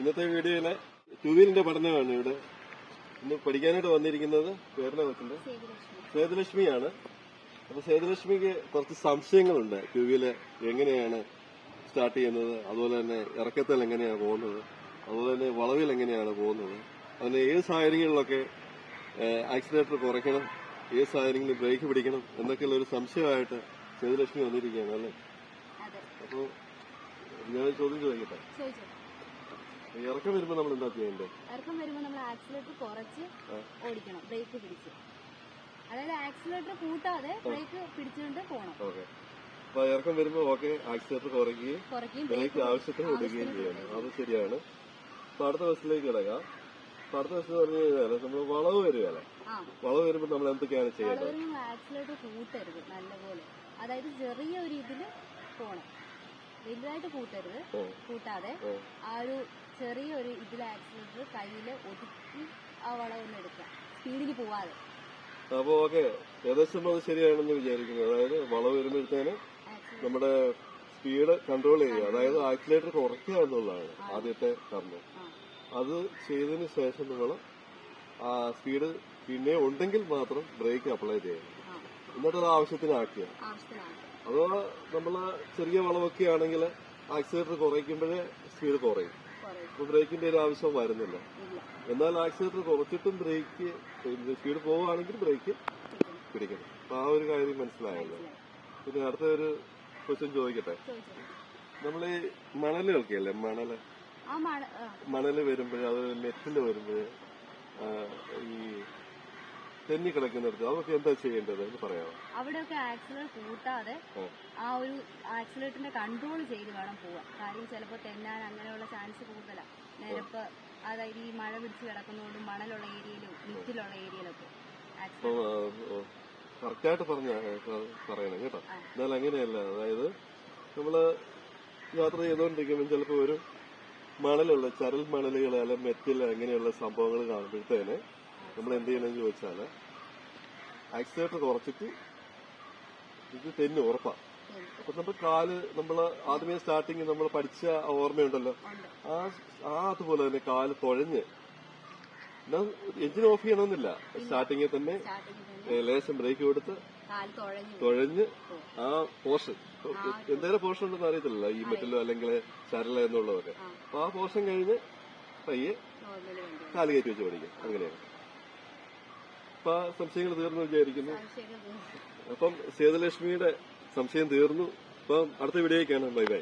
ഇന്നത്തെ വീഡിയോയിലെ ടു വീലിന്റെ പഠനമാണ് ഇവിടെ ഇന്ന് പഠിക്കാനായിട്ട് വന്നിരിക്കുന്നത് പേരിനെ വെക്കുന്നത് സേതുലക്ഷ്മിയാണ്. അപ്പൊ സേതുലക്ഷ്മിക്ക് കുറച്ച് സംശയങ്ങളുണ്ട്. ടു വീൽ എങ്ങനെയാണ് സ്റ്റാർട്ട് ചെയ്യുന്നത്? അതുപോലെ തന്നെ ഇറക്കത്തിൽ എങ്ങനെയാണ് പോകുന്നത്? അതുപോലെ തന്നെ വളവിൽ എങ്ങനെയാണ് പോകുന്നത്? അതിന് ഏത് സാഹചര്യങ്ങളിലൊക്കെ ആക്സിലേറ്റർ കുറയ്ക്കണം? ഏത് സാഹചര്യങ്ങളിൽ ബ്രേക്ക് പിടിക്കണം? എന്നൊക്കെയുള്ള ഒരു സംശയമായിട്ട് സേതുലക്ഷ്മി വന്നിരിക്കുകയാണ് അല്ലേ? അപ്പോൾ ഞാൻ ചോദിച്ചു ചോദ്യം ചോദിക്കട്ടെ? ഇറക്കം വരുമ്പോ നമ്മൾ എന്താ ചെയ്യേണ്ടത് ഇറക്കം വരുമ്പോ നമ്മൾ ആക്സിലേറ്റർ കുറച്ച്. ഓടിക്കണം ബ്രേക്ക് പിടിച്ച്. അതായത് ആക്സിലേറ്റർ കൂട്ടാതെ ബ്രേക്ക് പിടിച്ചുകൊണ്ട് പോകണം അപ്പൊ ഇറക്കം വരുമ്പോ ഓക്കെ ആക്സിലേറ്റർ കുറയ്ക്കുകയും ബ്രേക്ക് ആവശ്യത്തിന് കൊടുക്കുകയും ചെയ്യണം. അത് ശരിയാണ്. അപ്പൊ അടുത്ത ബസ്സിലേക്ക് കിടക്കാം. അടുത്ത ബസ് പറഞ്ഞു കഴിഞ്ഞാൽ നമ്മൾ വളവ് വരികയല്ല? വളവ് വരുമ്പോ നമ്മൾ എന്തൊക്കെയാണ് ചെയ്യേണ്ടത്? നമ്മൾ ആക്സിലേറ്റർ കൂട്ടരുത് നല്ലപോലെ. അതായത് ചെറിയ ഒരു ഇതിൽ പോണം. വലുതായിട്ട് കൂട്ടരുത്. കൂട്ടാതെ ആ ഒരു ചെറിയ ഒരു ഇതിൽ ആക്സിലേറ്റർ കയ്യിൽ ഒതുക്കി ആ വളവൊന്നും എടുക്കുക. സ്പീഡിൽ പോവാതെ. അപ്പൊ ഓക്കെ. ഏകദേശം അത് ശരിയാണെന്ന് വിചാരിക്കുന്നു. അതായത് വളവ് വരുമ്പോഴത്തേന് നമ്മുടെ സ്പീഡ് കൺട്രോൾ ചെയ്യുക. അതായത് ആക്സിലേറ്റർ കുറയ്ക്കുക എന്നുള്ളതാണ് ആദ്യത്തെ കർമ്മം. അത് ചെയ്തതിന് ശേഷം നമ്മൾ ആ സ്പീഡ് പിന്നെ ഉണ്ടെങ്കിൽ മാത്രം ബ്രേക്ക് അപ്ലൈ ചെയ്യണം എന്നിട്ട് അത് ആവശ്യത്തിന് ആക്കുക ആവശ്യത്തിനാണ് അഥവാ നമ്മൾ ചെറിയ വളവൊക്കെ ആണെങ്കിൽ ആക്സിലേറ്റർ കുറയ്ക്കുമ്പോഴേ സ്പീഡ് കുറയും. അപ്പൊ ബ്രേക്കിന്റെ ഒരു ആവശ്യം വരുന്നില്ല. എന്നാൽ ആക്സിലേറ്റർ കുറച്ചിട്ടും ബ്രേക്ക് സ്പീഡ് പോവുകയാണെങ്കിൽ ബ്രേക്ക് പിടിക്കണം. അപ്പൊ ആ ഒരു കാര്യം മനസ്സിലായല്ലോ. മനസ്സിലായി. പിന്നെ അടുത്ത ഒരു ക്വസ്റ്റ്യൻ ചോദിക്കട്ടെ? നമ്മൾ നമ്മൾ ഈ മണലുകളൊക്കെ അല്ലേ മണൽ. മണൽ വരുമ്പോഴേ അത് മെറ്റിൽ വരുമ്പോഴേ ഈ തെന്നി കിടക്കുന്നിടത്ത്. അതൊക്കെ എന്താ ചെയ്യേണ്ടത് എന്ന് പറയാമോ? അവിടെയൊക്കെ ആക്സിലേറ്റർ കൂട്ടാതെ ആ. ഒരു ആക്സിലേറ്ററിന്റെ കൺട്രോൾ ചെയ്ത് വേണം പോവാൻ. കാര്യം ചിലപ്പോൾ തെന്നാൻ അങ്ങനെയുള്ള ചാൻസ് കൂടുതലാണ് നിരപ്പ് അതായത് ഈ മഴ പിടിച്ച് കിടക്കുന്നതുകൊണ്ടും മണലുള്ള ഏരിയയിലും മിറ്റിലുള്ള ഏരിയയിലൊക്കെ കറക്റ്റായിട്ട് പറഞ്ഞ പറയണം കേട്ടോ. എന്നാൽ അങ്ങനെയല്ല. അതായത് നമ്മൾ യാത്ര ചെയ്തുകൊണ്ടിരിക്കുമ്പോൾ ചിലപ്പോൾ ഒരു മണലുള്ള ചരൽ മണലുകൾ അല്ലെങ്കിൽ മെറ്റൽ അങ്ങനെയുള്ള സംഭവങ്ങൾ കാണുമ്പോഴത്തേന് നമ്മൾ എന്ത് ചെയ്യണമെന്ന് ചോദിച്ചാൽ ആക്സിലേറ്റർ കുറച്ചിട്ട് ഇത് തെന്നു ഉറപ്പാ. അപ്പൊ നമ്മൾ കാൽ നമ്മൾ ആദ്യമേ സ്റ്റാർട്ടിങ് നമ്മൾ പഠിച്ച ഓർമ്മയുണ്ടല്ലോ. ആ ആ അതുപോലെ തന്നെ കാൽ തുഴഞ്ഞ് എഞ്ചിൻ ഓഫ് ചെയ്യണമെന്നില്ല. സ്റ്റാർട്ടിങ്ങിൽ തന്നെ ലേശം ബ്രേക്ക് കൊടുത്ത് തുഴഞ്ഞു. ആ പോർഷൻ. എന്തെങ്കിലും പോർഷൻ ഉണ്ടെന്ന് അറിയത്തില്ല ഈ മെറ്റലോ അല്ലെങ്കിൽ ചരല എന്നുള്ളതൊക്കെ. ആ. അപ്പൊ ആ പോർഷൻ കഴിഞ്ഞ് പയ്യെ കാൽ കയറ്റി വെച്ച് പഠിക്കും. അങ്ങനെയാണ്. അപ്പൊ സംശയങ്ങൾ തീർന്നു വിചാരിക്കുന്നു. അപ്പം സേതുലക്ഷ്മിയുടെ സംശയം തീർന്നു. അപ്പം അടുത്ത വീഡിയോയ്ക്കാണ് ബൈ ബൈ.